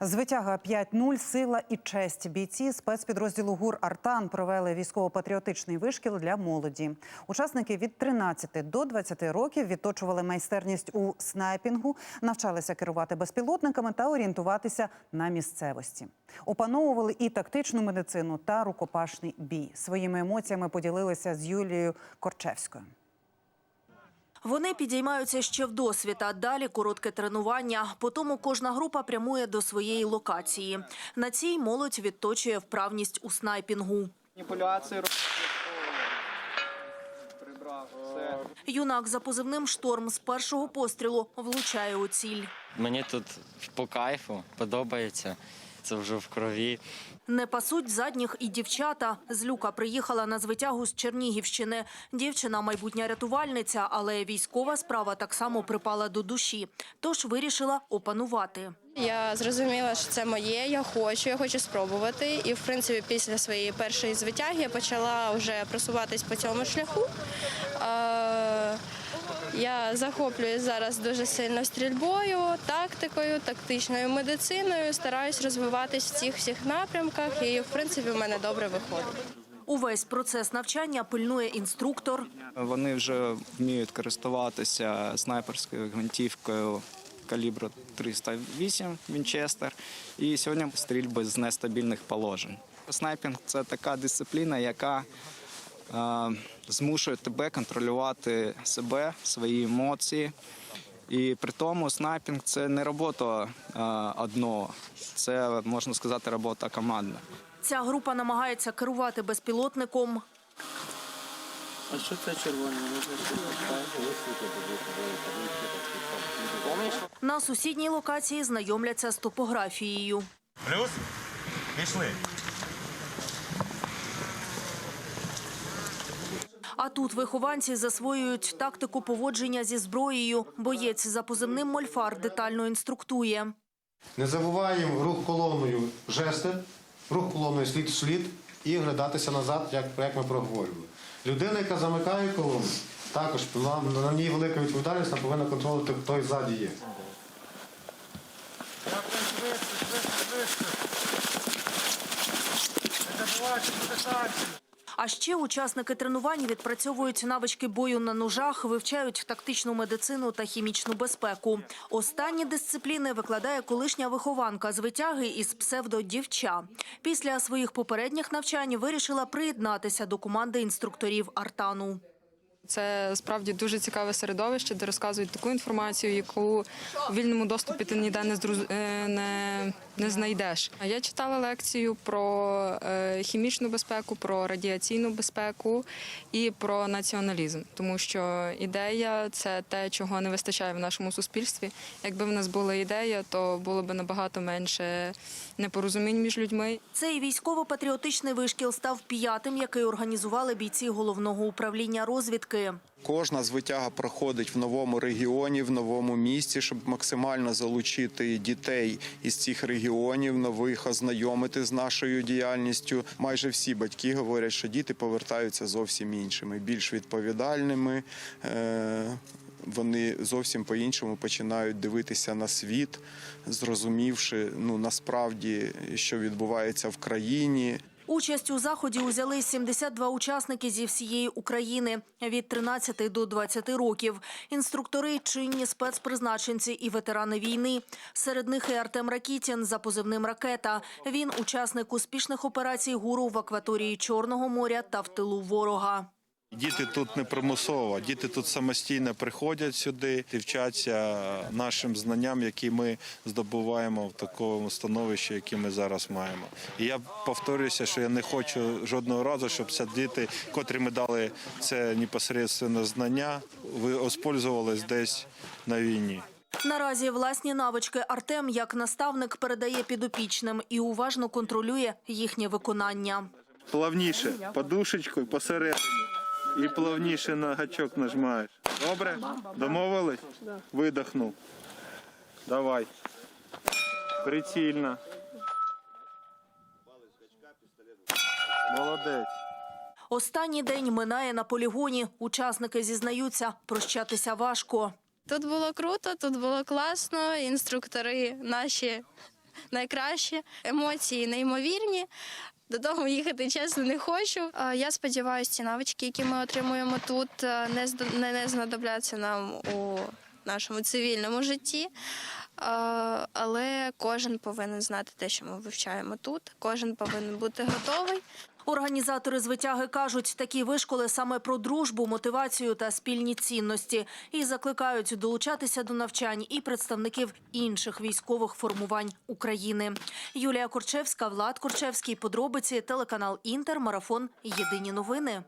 Звитяга 5-0, сила і честь. Бійці спецпідрозділу ГУР Артан провели військово-патріотичний вишкіл для молоді. Учасники від 13 до 20 років відточували майстерність у снайпінгу, навчалися керувати безпілотниками та орієнтуватися на місцевості. Опановували і тактичну медицину та рукопашний бій. Своїми емоціями поділилися з Юлією Корчевською. Вони підіймаються ще в досвіта. Далі коротке тренування. Потім кожна група прямує до своєї локації. На цій молодь відточує вправність у снайпінгу. Маніпуляції. Юнак за позивним шторм з першого пострілу влучає у ціль. Мені тут по кайфу подобається. Це вже в крові. Не пасуть задніх і дівчата. З люка приїхала на звитягу з Чернігівщини. Дівчина майбутня рятувальниця, але військова справа так само припала до душі. Тож вирішила опанувати. Я зрозуміла, що це моє, я хочу, я хочу спробувати. І в принципі, після своєї першої звитяги я почала вже просуватись по цьому шляху. Я захоплююсь зараз дуже сильно стрільбою, тактикою, тактичною медициною. Стараюсь розвиватись в цих всіх напрямках, і в принципі в мене добре виходить. Увесь процес навчання пильнує інструктор. Вони вже вміють користуватися снайперською гвинтівкою калібру 308 Вінчестер. І сьогодні стрільби з нестабільних положень. Снайпінг це така дисципліна, яка змушує тебе контролювати себе, свої емоції. І при тому снайпінг це не робота е, одного, це можна сказати робота командна. Ця група намагається керувати безпілотником. А що це червоне? На сусідній локації знайомляться з топографією. Плюс. Пішли. А тут вихованці засвоюють тактику поводження зі зброєю. Боєць за позивним Мольфар детально інструктує. Не забуваємо рух колоною жести, рух колоною слід в слід і глядатися назад, як, як ми проговорювали. Людина, яка замикає колону, також на, на ній велика відповідальність, вона повинна контролювати, хто ззаді є. А ще учасники тренувань відпрацьовують навички бою на ножах, вивчають тактичну медицину та хімічну безпеку. Останні дисципліни викладає колишня вихованка з витяги із псевдодівча. Після своїх попередніх навчань вирішила приєднатися до команди інструкторів Артану. Це справді дуже цікаве середовище, де розказують таку інформацію, яку у вільному доступі ти ніде не е, не, не знайдеш. Я читала лекцію про е, хімічну безпеку, про радіаційну безпеку і про націоналізм, тому що ідея це те, чого не вистачає в нашому суспільстві. Якби в нас була ідея, то було б набагато менше непорозумінь між людьми. Цей військово-патріотичний вишкіл став п'ятим, який організували бійці головного управління розвідки. Кожна звитяга проходить в новому регіоні, в новому місті, щоб максимально залучити дітей із цих регіонів, нових ознайомити з нашою діяльністю. Майже всі батьки говорять, що діти повертаються зовсім іншими, більш відповідальними. Е, Вони зовсім по-іншому починають дивитися на світ, зрозумівши ну насправді, що відбувається в країні. Участь у заході узяли 72 учасники зі всієї України від 13 до 20 років. Інструктори, чинні спецпризначенці і ветерани війни. Серед них і Артем Ракітін за позивним «Ракета». Він учасник успішних операцій ГУРу в акваторії Чорного моря та в тилу ворога. Діти тут не примусово, діти тут самостійно приходять сюди і вчаться нашим знанням, які ми здобуваємо в такому становищі, яке ми зараз маємо. І я повторююся, що я не хочу жодного разу, щоб ці діти, котрі ми дали це непосередньо знання, ви десь на війні. Наразі власні навички Артем як наставник передає підопічним і уважно контролює їхнє виконання. Плавніше, подушечкою посередині. І плавніше на гачок нажимаєш. Добре? Домовились? Видохнув. Давай. Прицільно. Молодець. Останній день минає на полігоні. Учасники зізнаються, прощатися важко. Тут було круто, тут було класно. Інструктори наші найкраще. Емоції неймовірні. Додому їхати чесно не хочу. Я сподіваюся, ці навички, які ми отримуємо тут, е, не знадобляться нам у нашому цивільному житті. Але кожен повинен знати те, що ми вивчаємо тут. Кожен повинен бути готовий. Організатори з витяги кажуть, такі вишколи саме про дружбу, мотивацію та спільні цінності і закликають долучатися до навчань і представників інших військових формувань України. Юлія Корчевська, Влад Корчевський. Подробиці телеканал Інтер. Марафон. Єдині новини.